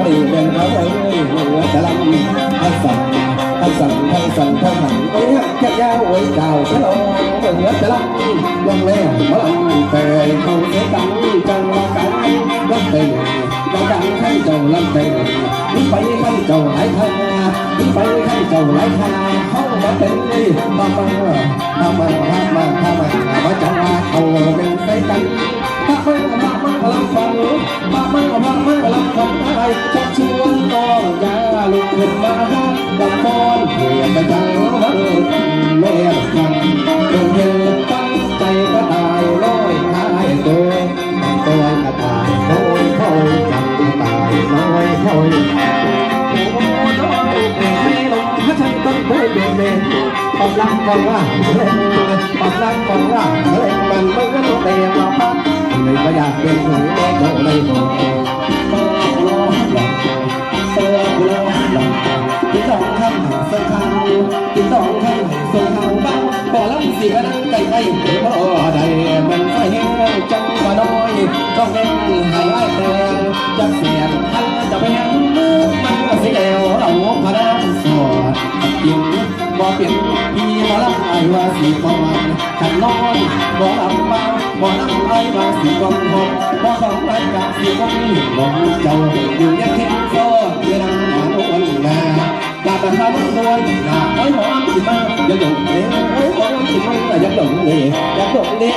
ไม่เป็นเขาไอ้ไม่หัวจะลำทักษะทักษะทักษะทักษะไอ้เนี่ยแค่ยาวไว้ดาวฉันเอาหัวจะลำลงแล้วมาลำแต่เขาเสียตังจังมากันก็เต็นก็ดังให้เจ้าลำเต่ นี่ไปให้เจ้าหลายทางนี่ไปให้เจ้าหลายทางเข้ามาเป็นนี่มาบังมาบังมาบัมาบัมาจังมาเอาเป็นใส่กันมาบังมาบัลัฟังมาบัมาบัลัฟังอะไ quay hồi bằng lăng còn là lên bằng lăng còn là lên bằng mấy cái đồ đèn mà phát người bây giờ người bé cậu đây rồi tiếng động thân hàng sân khâu tiếng động thân hàng sân khâu bao bỏ lắm gì mà đang cày cày để ở đây mình phải trong mà đôi. Con em hãy ai thèm chắc sẽ มัจะไปยังมูมันก็สิแล้วเราพระนางสอดยิ่งบ่เป็นพี่บ่รับไอ้ว่าสิบ่มันขันนอนบ่หลับบ้าบ่รับไอ้ว่าสิบ่หอมบ่ของไอ้กับสิบ่มีลงเจ้าอยู่ยังเข้งข้นเดือนหาโอ้นนากาตาข้าวด้วยหาไอ้หมอมสิมาอย่าหลงเลยไอ้หมอมสิมาอย่าหลงเลยอย่าหลงเลย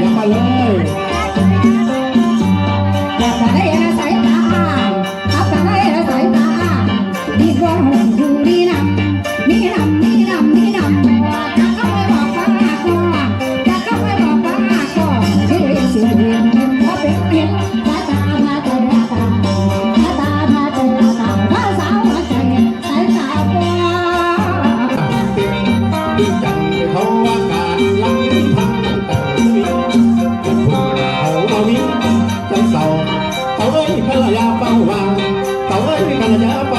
Yamalão. ada apa?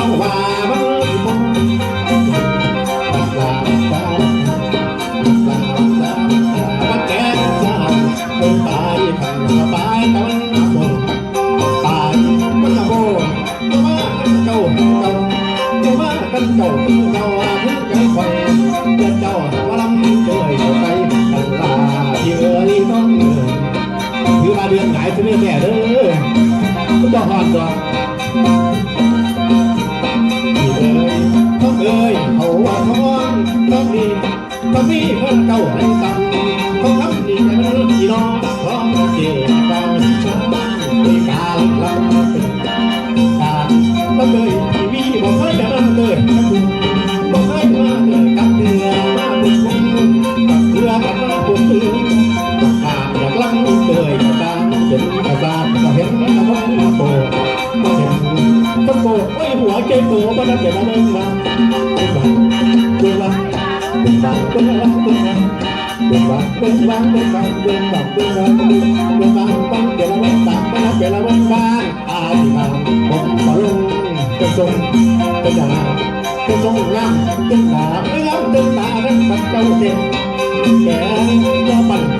เป็นวังเป็นวังเป็นดอกเป็นดอกเป็นวังวังเดี๋ยวละวันสามวันเดี๋ยวละวันบ้านอายบางผมขอลงกระทรงกระดาษกระทรงน้ำตึ้งตาเอื้อมตึ้งตาทั้งปัดเจ้าเต็มแก่จะปั่น